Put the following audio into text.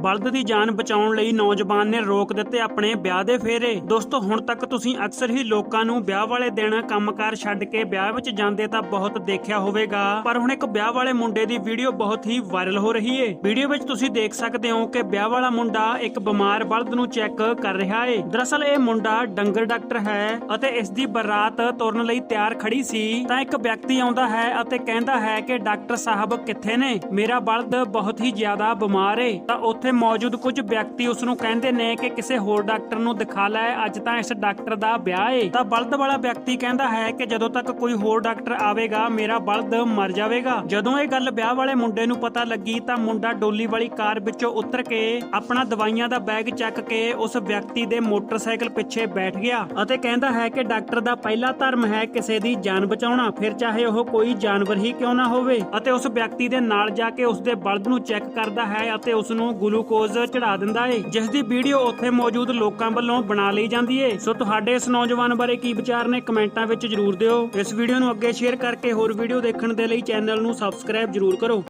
ਬਲਦ ਦੀ ਜਾਨ ਬਚਾਉਣ ਲਈ ਨੌਜਵਾਨ ਨੇ ਰੋਕ ਦਿੱਤੇ ਆਪਣੇ ਵਿਆਹ ਦੇ ਫੇਰੇ। ਦੋਸਤੋ, ਹੁਣ ਤੱਕ ਤੁਸੀਂ ਅਕਸਰ ਹੀ ਲੋਕਾਂ ਨੂੰ ਵਿਆਹ ਵਾਲੇ ਦਿਨ ਕੰਮਕਾਰ ਛੱਡ ਕੇ ਵਿਆਹ ਵਿੱਚ ਜਾਂਦੇ ਤਾਂ ਬਹੁਤ ਦੇਖਿਆ ਹੋਵੇਗਾ। ਪਰ ਹੁਣ ਇੱਕ ਵਿਆਹ ਵਾਲੇ ਮੁੰਡੇ ਦੀ ਵੀਡੀਓ ਬਹੁਤ ਹੀ ਵਾਇਰਲ ਹੋ ਰਹੀ ਏ। ਵੀਡੀਓ ਵਿੱਚ ਤੁਸੀਂ ਦੇਖ ਸਕਦੇ ਹੋ ਕਿ ਵਿਆਹ ਵਾਲਾ ਮੁੰਡਾ ਇੱਕ ਬਿਮਾਰ ਬਲਦ ਨੂੰ ਚੈੱਕ ਕਰ ਰਿਹਾ ਏ। ਦਰਅਸਲ ਇਹ ਮੁੰਡਾ ਡੰਗਰ ਡਾਕਟਰ ਹੈ ਅਤੇ ਇਸ ਦੀ ਬਰਾਤ ਤੁਰਨ ਲਈ ਤਿਆਰ ਖੜੀ ਸੀ। ਤਾਂ ਇੱਕ ਵਿਅਕਤੀ ਆਉਂਦਾ ਹੈ ਅਤੇ ਕਹਿੰਦਾ ਹੈ ਕਿ ਡਾਕਟਰ ਸਾਹਿਬ ਕਿੱਥੇ ਨੇ? ਮੇਰਾ ਬਲਦ ਬਹੁਤ ਹੀ ਜ਼ਿਆਦਾ ਬਿਮਾਰ ਏ। ਤਾਂ ਉੱਥੇ ਮੌਜੂਦ ਕੁਝ ਵਿਅਕਤੀ ਉਸ ਨੂੰ ਕਹਿੰਦੇ ਨੇ ਕਿ ਕਿਸੇ ਹੋਰ ਡਾਕਟਰ ਨੂੰ ਦਿਖਾ ਲੈ, ਅੱਜ ਤਾਂ ਇਸ ਡਾਕਟਰ ਦਾ ਵਿਆਹ ਏ। ਤਾਂ ਬਲਦ ਵਾਲਾ ਵਿਅਕਤੀ ਕਹਿੰਦਾ ਹੈ ਕਿ ਜਦੋਂ ਤੱਕ ਕੋਈ ਹੋਰ ਡਾਕਟਰ ਆਵੇਗਾ, ਮੇਰਾ ਬਲਦ ਮਰ ਜਾਵੇਗਾ। ਜਦੋਂ ਇਹ ਗੱਲ ਵਿਆਹ ਵਾਲੇ ਮੁੰਡੇ ਨੂੰ ਪਤਾ ਲੱਗੀ, ਤਾਂ ਮੁੰਡਾ ਡੋਲੀ ਵਾਲੀ ਕਾਰ ਵਿੱਚੋਂ ਉਤਰ ਕੇ ਆਪਣਾ ਦਵਾਈਆਂ ਦਾ ਬੈਗ ਚੱਕ ਕੇ ਉਸ ਵਿਅਕਤੀ ਦੇ ਮੋਟਰਸਾਈਕਲ ਪਿੱਛੇ ਬੈਠ ਗਿਆ ਅਤੇ ਕਹਿੰਦਾ ਹੈ ਕਿ ਡਾਕਟਰ ਦਾ ਪਹਿਲਾ ਧਰਮ ਹੈ ਕਿਸੇ ਦੀ ਜਾਨ ਬਚਾਉਣਾ। ਫਿਰ ਚਾਹੇ ਉਹ ਕੋਈ ਜਾਨਵਰ ਹੀ ਕਿਉਂ ਨਾ ਹੋਵੇ ਅਤੇ ਉਸ ਵਿਅਕਤੀ ਦੇ ਨਾਲ ਜਾ ਕੇ ਉਸ ਦੇ ਬਲਦ ਨੂੰ ਚੈੱਕ ਕਰਦਾ ਹੈ ਅਤੇ ਉਸ ਨੂੰ ਗਲੂਕੋਜ਼ ਚੜਾ ਦਿੰਦਾ ਏ ਜਿਸ ਦੀ ਵੀਡੀਓ ਉੱਥੇ ਮੌਜੂਦ ਲੋਕਾਂ ਵੱਲੋਂ ਬਣਾ ਲਈ ਜਾਂਦੀ ਏ। ਸੋ ਤੁਹਾਡੇ ਇਸ ਨੌਜਵਾਨ ਬਾਰੇ ਕੀ ਵਿਚਾਰ ਨੇ ਕਮੈਂਟਾਂ ਵਿੱਚ ਜਰੂਰ ਦਿਓ। ਇਸ ਵੀਡੀਓ ਨੂੰ ਅੱਗੇ ਸ਼ੇਅਰ ਕਰਕੇ ਹੋਰ ਵੀਡੀਓ ਦੇਖਣ ਦੇ ਲਈ ਚੈਨਲ ਨੂੰ ਸਬਸਕ੍ਰਾਈਬ ਜਰੂਰ ਕਰੋ।